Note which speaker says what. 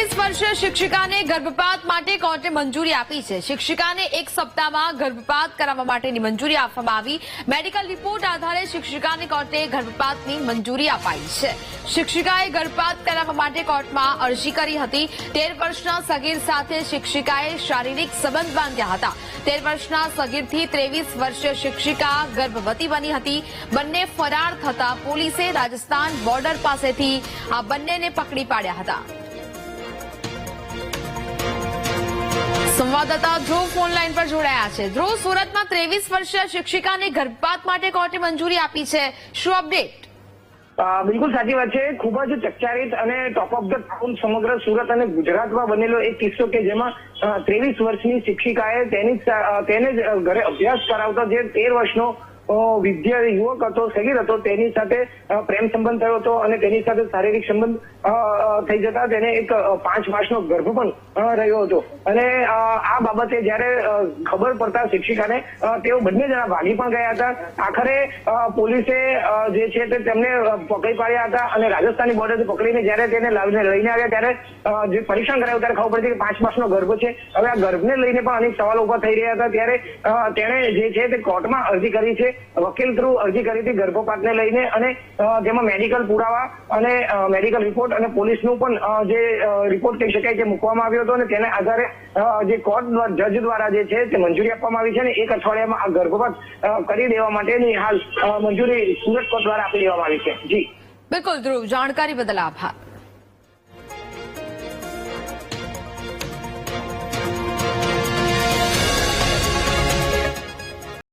Speaker 1: ત્રેવીસ વર્ષીય શિક્ષિકાને ગર્ભપાત માટે કોર્ટે મંજૂરી આપી છે. શિક્ષિકાને એક સપ્તાહમાં ગર્ભપાત કરાવવા માટેની મંજૂરી આપવામાં આવી. મેડિકલ રિપોર્ટ આધારે શિક્ષિકાને કોર્ટે ગર્ભપાતની મંજૂરી અપાઈ છે. શિક્ષિકાએ ગર્ભપાત કરાવવા માટે કોર્ટમાં અરજી કરી હતી. તેર વર્ષના સગીર સાથે શિક્ષિકાએ શારીરિક સંબંધ બાંધ્યા હતા. તેર વર્ષના સગીરથી ત્રેવીસ વર્ષીય શિક્ષિકા ગર્ભવતી બની હતી. બંને ફરાર થતા પોલીસે રાજસ્થાન બોર્ડર પાસેથી આ બંનેને પકડી પાડ્યા હતા. સંવાદદાતા ધ્રુવ ફોન લાઈન પર જોડાયા છે. ધ્રુવ, સુરતમાં ત્રેવીસ વર્ષીય શિક્ષિકાને ગર્ભપાત માટે કોર્ટે મંજૂરી આપી છે. શું અપડેટ?
Speaker 2: બિલકુલ સાચી વાત છે. ખૂબ જ ચકચારિત અને ટોપ ઓફ ધ ટાઉન સમગ્ર સુરત અને ગુજરાતમાં બનેલો એક કિસ્સો કે જેમાં ત્રેવીસ વર્ષની શિક્ષિકાએ તેની તેને જ ઘરે અભ્યાસ કરાવતા જે તેર વર્ષનો વિદ્યા યુવક હતો સગીર હતો, તેની સાથે પ્રેમ સંબંધ થયો હતો અને તેની સાથે શારીરિક સંબંધ થઈ જતા તેને એક પાંચ માસનો ગર્ભ પણ રહ્યો હતો. અને આ બાબતે જ્યારે ખબર પડતા શિક્ષિકાને તેઓ બંને જણા ભાગી પણ ગયા હતા. આખરે પોલીસે જે છે તે તેમને પકડી પાડ્યા હતા અને રાજસ્થાની બોર્ડરથી પકડીને જ્યારે તેને લાવીને લઈને આવ્યા ત્યારે જે પરીક્ષણ કરાયું ત્યારે ખબર પડી કે પાંચ માસનો ગર્ભ છે. હવે આ ગર્ભને લઈને પણ અનેક સવાલો ઊભા થઈ રહ્યા હતા. ત્યારે તેણે જે છે તે કોર્ટમાં અરજી કરી છે. વકીલ થ્રુ અરજી કરી હતી ગર્ભપાતને લઈને અને જેમાં મેડિકલ પુરાવા અને મેડિકલ રિપોર્ટ અને પોલીસનું પણ જે રિપોર્ટ કહી શકાય જે મૂકવામાં આવ્યો હતો અને તેના આધારે જે કોર્ટ જજ દ્વારા જે છે તે મંજૂરી આપવામાં આવી છે અને એક અઠવાડિયામાં આ ગર્ભપાત કરી દેવા માટેની હાલ મંજૂરી સુરત કોર્ટ દ્વારા આપી દેવામાં આવી છે. જી.
Speaker 1: બિલકુલ ધ્રુવ, જાણકારી બદલ આભાર.